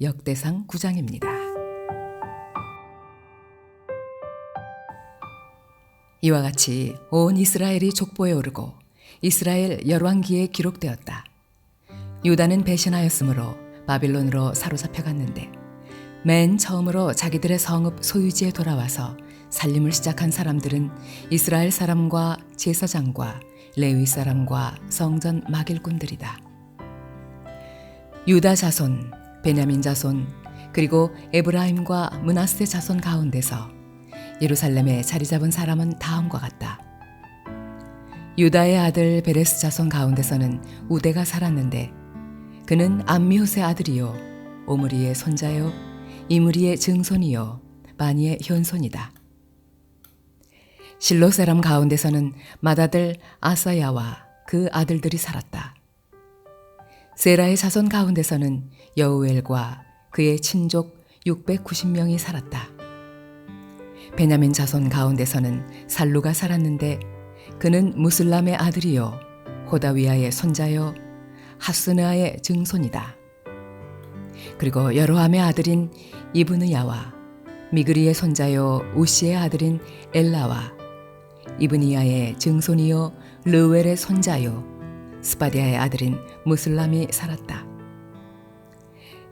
역대상 9장입니다. 이와 같이 온 이스라엘이 족보에 오르고 이스라엘 열왕기에 기록되었다. 유다는 배신하였으므로 바빌론으로 사로잡혀 갔는데 맨 처음으로 자기들의 성읍 소유지에 돌아와서 살림을 시작한 사람들은 이스라엘 사람과 제사장과 레위 사람과 성전 막일꾼들이다. 유다 자손, 베냐민 자손, 그리고 에브라임과 문하세 자손 가운데서 예루살렘에 자리 잡은 사람은 다음과 같다. 유다의 아들 베레스 자손 가운데서는 우대가 살았는데 그는 암미ಹು스의 아들이요 오므리의 손자요 이므리의 증손이요 바니의 현손이다. 실로 사람 가운데서는 맏아들 아사야와 그 아들들이 살았다. 세라의 자손 가운데서는 여우엘과 그의 친족 690명이 살았다. 베냐민 자손 가운데서는 살루가 살았는데 그는 무슬람의 아들이요 호다위아의 손자요 하스느아의 증손이다. 그리고 여로함의 아들인 이브느야와 미그리의 손자요 우시의 아들인 엘라와 이브니야의 증손이요 르웰의 손자요 스바디아의 아들인 무슬람이 살았다.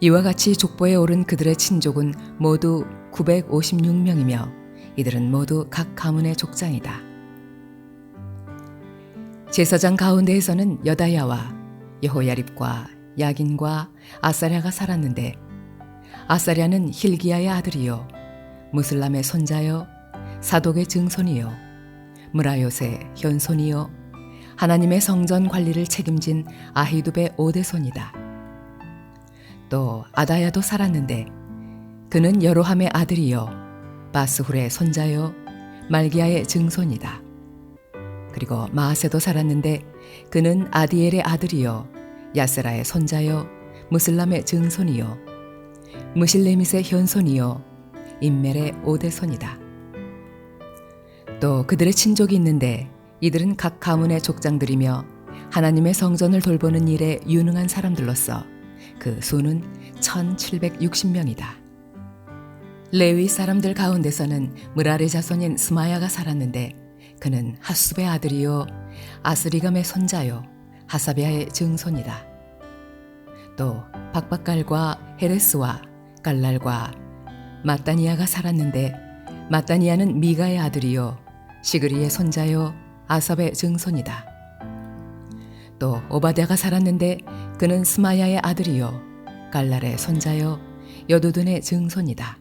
이와 같이 족보에 오른 그들의 친족은 모두 956명이며 이들은 모두 각 가문의 족장이다. 제사장 가운데에서는 여다야와 여호야립과 야긴과 아사랴가 살았는데 아사랴는 힐기야의 아들이요 무슬람의 손자요 사독의 증손이요 무라요의 현손이요 하나님의 성전 관리를 책임진 아히두베 오대손이다. 또 아다야도 살았는데 그는 여로함의 아들이요 바스훌의 손자요 말기야의 증손이다. 그리고 마세도 살았는데 그는 아디엘의 아들이요 야세라의 손자요 무슬람의 증손이요 무실레밋의 현손이요 인멜의 오대손이다. 또 그들의 친족이 있는데 이들은 각 가문의 족장들이며 하나님의 성전을 돌보는 일에 유능한 사람들로서 그 수는 1760명이다. 레위 사람들 가운데서는 무라리 자손인 스마야가 살았는데 그는 하수베 아들이요 아스리감의 손자요 하사베아의 증손이다. 또 박박갈과 헤레스와 갈랄과 마따니아가 살았는데 마따니아는 미가의 아들이요 시그리의 손자요 아삽의 증손이다. 또 오바댜가 살았는데 그는 스마야의 아들이요 갈랄의 손자요 여도둔의 증손이다.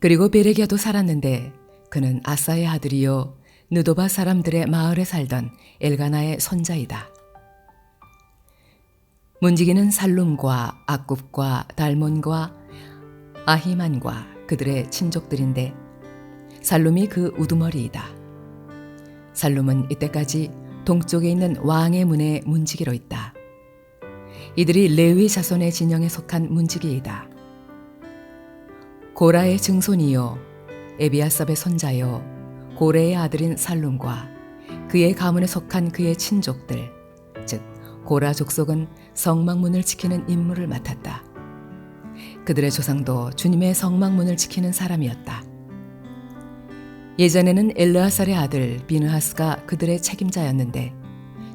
그리고 베레기아도 살았는데 그는 아사의 아들이요 느도바 사람들의 마을에 살던 엘가나의 손자이다. 문지기는 살룸과 아굽과 달몬과 아히만과 그들의 친족들인데 살룸이 그 우두머리이다. 살룸은 이때까지 동쪽에 있는 왕의 문에 문지기로 있다. 이들이 레위 자손의 진영에 속한 문지기이다. 고라의 증손이요 에비아삽의 손자요 고레의 아들인 살룸과 그의 가문에 속한 그의 친족들 즉 고라 족속은 성막문을 지키는 임무를 맡았다. 그들의 조상도 주님의 성막문을 지키는 사람이었다. 예전에는 엘르아살의 아들 비느하스가 그들의 책임자였는데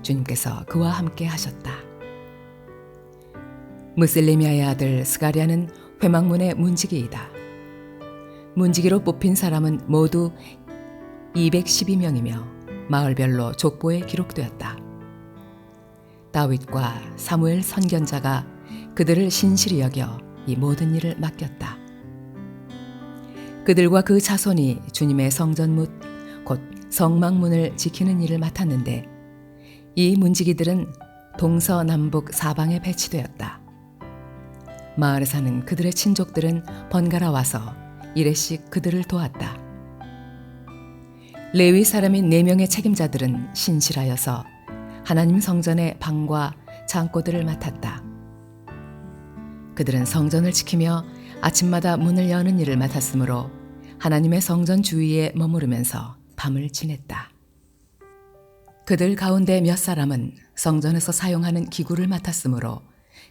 주님께서 그와 함께 하셨다. 무슬리미아의 아들 스가리아는 회막문의 문지기이다. 문지기로 뽑힌 사람은 모두 212명이며 마을별로 족보에 기록되었다. 다윗과 사무엘 선견자가 그들을 신실히 여겨 이 모든 일을 맡겼다. 그들과 그 자손이 주님의 성전문, 곧 성막문을 지키는 일을 맡았는데 이 문지기들은 동서남북 사방에 배치되었다. 마을에 사는 그들의 친족들은 번갈아 와서 일회씩 그들을 도왔다. 레위 사람인 네 명의 책임자들은 신실하여서 하나님 성전의 방과 창고들을 맡았다. 그들은 성전을 지키며 아침마다 문을 여는 일을 맡았으므로 하나님의 성전 주위에 머무르면서 밤을 지냈다. 그들 가운데 몇 사람은 성전에서 사용하는 기구를 맡았으므로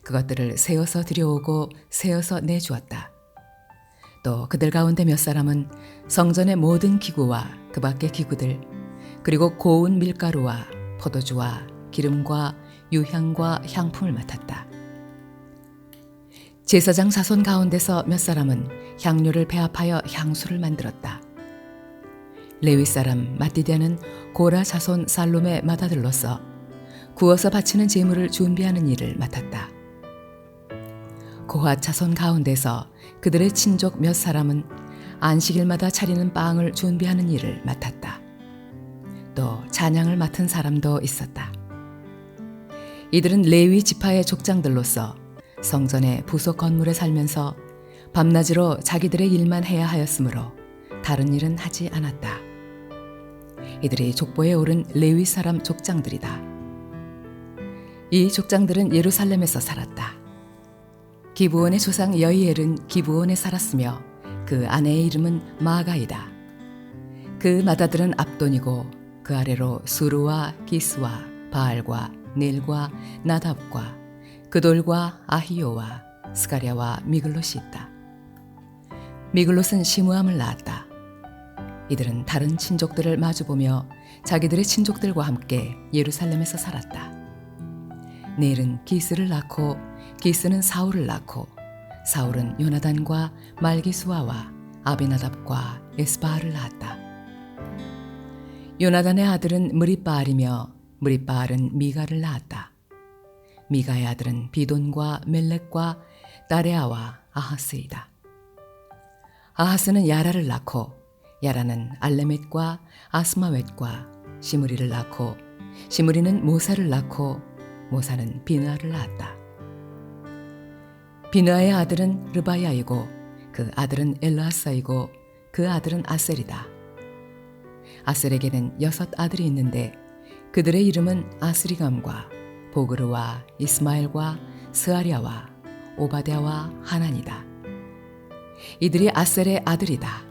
그것들을 세어서 들여오고 세어서 내주었다. 또 그들 가운데 몇 사람은 성전의 모든 기구와 그 밖의 기구들 그리고 고운 밀가루와 포도주와 기름과 유향과 향품을 맡았다. 제사장 자손 가운데서 몇 사람은 향료를 배합하여 향수를 만들었다. 레위 사람 마띠디아는 고라 자손 살롬의 맏아들로서 구워서 바치는 제물을 준비하는 일을 맡았다. 고핫 자손 가운데서 그들의 친족 몇 사람은 안식일마다 차리는 빵을 준비하는 일을 맡았다. 또 찬양을 맡은 사람도 있었다. 이들은 레위 지파의 족장들로서 성전의 부속 건물에 살면서 밤낮으로 자기들의 일만 해야 하였으므로 다른 일은 하지 않았다. 이들이 족보에 오른 레위 사람 족장들이다. 이 족장들은 예루살렘에서 살았다. 기브온의 조상 여이엘은 기브온에 살았으며 그 아내의 이름은 마가이다. 그 맏아들은 압돈이고 그 아래로 수르와 기스와 바알과 넬과 나답과 그 돌과 아히요와 스가랴와 미글롯이 있다. 미글롯은 시므함을 낳았다. 이들은 다른 친족들을 마주보며 자기들의 친족들과 함께 예루살렘에서 살았다. 넬은 기스를 낳고 기스는 사울을 낳고 사울은 요나단과 말기수아와 아비나답과 에스바알을 낳았다. 요나단의 아들은 무리바알이며 무리바알은 미가를 낳았다. 미가의 아들은 비돈과 멜렉과 나레아와 아하스이다. 아하스는 야라를 낳고 야라는 알레멧과 아스마웻과 시므리를 낳고 시므리는 모사를 낳고 모사는 비느아를 낳았다. 비느아의 아들은 르바야이고 그 아들은 엘라사이고 그 아들은 아셀이다. 아셀에게는 여섯 아들이 있는데 그들의 이름은 아스리감과 보그르와 이스마엘과 스아리아와 오바데와 하난이다. 이들이 아셀의 아들이다.